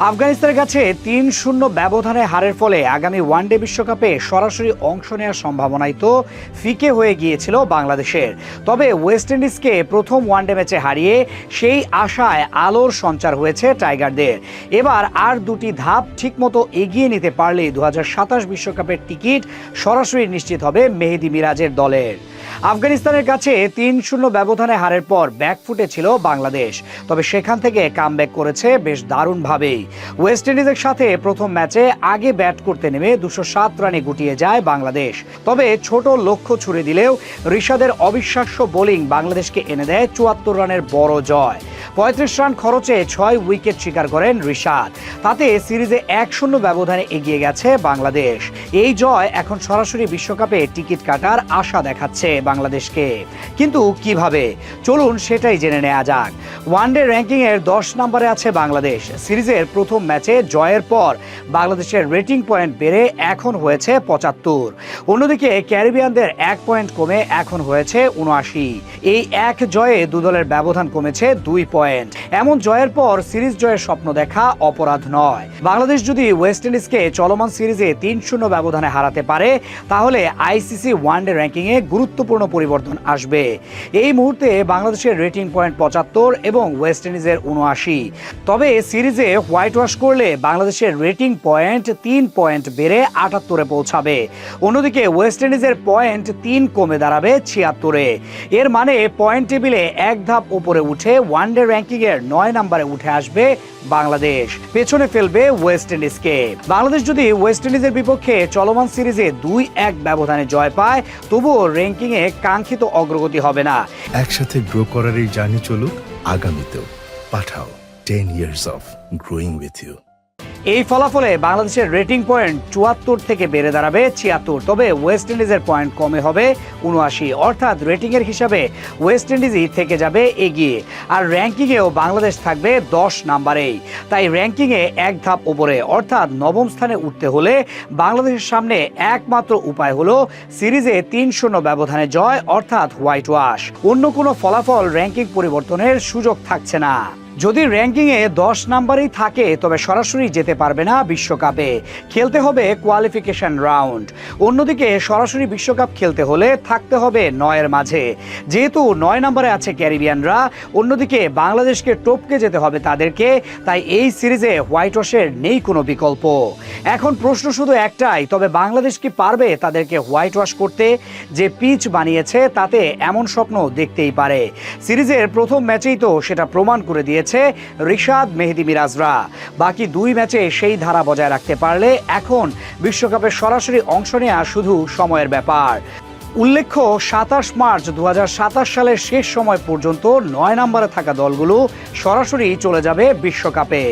আফগানিস্তানের কাছে তিন শূন্য ব্যবধানে হারের ফলে আগামী ওয়ানডে বিশ্বকাপে সরাসরি অংশ নেওয়ার সম্ভাবনাই তো ফিকে হয়ে গিয়েছিল বাংলাদেশের। তবে ওয়েস্ট ইন্ডিজকে প্রথম ওয়ানডে ম্যাচে হারিয়ে সেই আশায় আলোর সঞ্চার হয়েছে টাইগারদের। এবার আর দুটি ধাপ ঠিকমতো এগিয়ে নিতে পারলেই দু বিশ্বকাপের টিকিট সরাসরি নিশ্চিত হবে মেহেদি মিরাজের দলের। আফগানিস্তানের কাছে তিন শূন্য ব্যবধানে হারের পর ব্যাকফুটে ছিল বাংলাদেশ। তবে সেখান থেকে কামব্যাক করেছে বেশ দারুণভাবেই। ওয়েস্ট ইন্ডিজের সাথে প্রথম ম্যাচে আগে ব্যাট করতে নেমে দুশো সাত রানে গুটিয়ে যায় বাংলাদেশ। তবে ছোট লক্ষ্য ছুড়ে দিলেও ঋষাদের অবিশ্বাস্য বোলিং বাংলাদেশকে এনে দেয় চুয়াত্তর রানের বড় জয়। পঁয়ত্রিশ রান খরচে ছয় উইকেট শিকার করেন ঋষাদ তাতে সিরিজে এক শূন্য ব্যবধানে এগিয়ে গেছে বাংলাদেশ। এই জয় এখন সরাসরি বিশ্বকাপে টিকিট কাটার আশা দেখাচ্ছে। বাংলাদেশকে। কিন্তু কীভাবে? চলুন সেটাই জেনে নেওয়া যাক। ওয়ানডে র্যাঙ্কিং এর দশ নম্বরে আছে বাংলাদেশ। সিরিজের প্রথম ম্যাচে জয়ের পর বাংলাদেশের রেটিং পয়েন্ট বেড়ে এখন হয়েছে পঁচাত্তর। অন্যদিকে ক্যারিবিয়ানদের এক পয়েন্ট কমে এখন হয়েছে উনআশি। এই এক জয়ে দু দলের ব্যবধান কমেছে দুই পয়েন্ট। এমন জয়ের পর সিরিজ জয়ের স্বপ্ন দেখা অপরাধ নয়। বাংলাদেশ যদি ওয়েস্ট ইন্ডিজকে চলমান সিরিজে তিন শূন্য ব্যবধানে হারাতে পারে, তাহলে আইসিসি ওয়ানডে র্যাঙ্কিংয়ে গুরুত্বপূর্ণ পরিবর্তন আসবে। এই মুহূর্তে বাংলাদেশের রেটিং পয়েন্ট পঁচাত্তর এবং ওয়েস্ট ইন্ডিজের উনআশি। তবে সিরিজে হোয়াইট ওয়াশ করলে বাংলাদেশের রেটিং পয়েন্ট তিন পয়েন্ট বেড়ে আটাত্তরে পৌঁছাবে। অন্যদিকে ওয়েস্ট ইন্ডিজের পয়েন্ট তিন কমে দাঁড়াবে ছিয়াত্তরে। এর মানে পয়েন্ট টেবিলে এক ধাপ উপরে উঠে ওয়ানডে র্যাঙ্কিং এর নয় নম্বরে উঠে আসবে বাংলাদেশ। পেছনে ফেলবে ওয়েস্ট ইন্ডিজকে। বাংলাদেশ যদি ওয়েস্ট ইন্ডিজের বিপক্ষে চলমান সিরিজে দুই এক ব্যবধানে জয় পায়, তবুও র্যাঙ্কিং এ কাঙ্ক্ষিত অগ্রগতি হবে না। একসাথে গ্রো করার এই জার্নি চলুক, আগামীতেও। Pathao ten years of growing with you এই ফলাফলে বাংলাদেশের রেটিং পয়েন্ট চুয়াত্তর থেকে বেড়ে দাঁড়াবে ছিয়াত্তর, তবে ওয়েস্ট ইন্ডিজের পয়েন্ট কমে হবে উনআশি, অর্থাৎ রেটিং এর হিসাবে ওয়েস্ট ইন্ডিজই থেকে যাবে এগিয়ে, আর র্যাঙ্কিংয়েও বাংলাদেশ থাকবে দশ নাম্বারেই। তাই র্যাঙ্কিংয়ে এক ধাপ ওপরে, অর্থাৎ নবম স্থানে উঠতে হলে বাংলাদেশের সামনে একমাত্র উপায় হলো সিরিজে তিন শূন্য ব্যবধানে জয়, অর্থাৎ হোয়াইট ওয়াশ। অন্য কোনো ফলাফল র্যাঙ্কিং পরিবর্তনের সুযোগ থাকছে না। যদি র্যাঙ্কিংয়ে দশ নাম্বারেই থাকে, তবে সরাসরি যেতে পারবে না বিশ্বকাপে। খেলতে হবে কোয়ালিফিকেশন রাউন্ড অন্যদিকে সরাসরি বিশ্বকাপ খেলতে হলে থাকতে হবে নয়ের মাঝে। যেহেতু নয় নম্বরে আছে ক্যারিবিয়ানরা, অন্যদিকে বাংলাদেশকে টপকে যেতে হবে তাদেরকে, তাই এই সিরিজে হোয়াইট ওয়াশের নেই কোনো বিকল্প। এখন প্রশ্ন শুধু একটাই, তবে বাংলাদেশ কি পারবে তাদেরকে হোয়াইট ওয়াশ করতে? যে পিচ বানিয়েছে, তাতে এমন স্বপ্ন দেখতেই পারে। সিরিজের প্রথম ম্যাচেই তো সেটা প্রমাণ করে দিয়েছে রিশাদ মেহেদি মিরাজরা। বাকি দুই ম্যাচে সেই ধারা বজায় রাখতে পারলে এখন বিশ্বকাপের সরাসরি অংশ নেওয়া শুধু সময়ের ব্যাপার। উল্লেখ্য, সাতাশ মার্চ দু হাজার সাতাশ সালের শেষ সময় পর্যন্ত নয় নম্বরে থাকা দলগুলো সরাসরি চলে যাবে বিশ্বকাপে।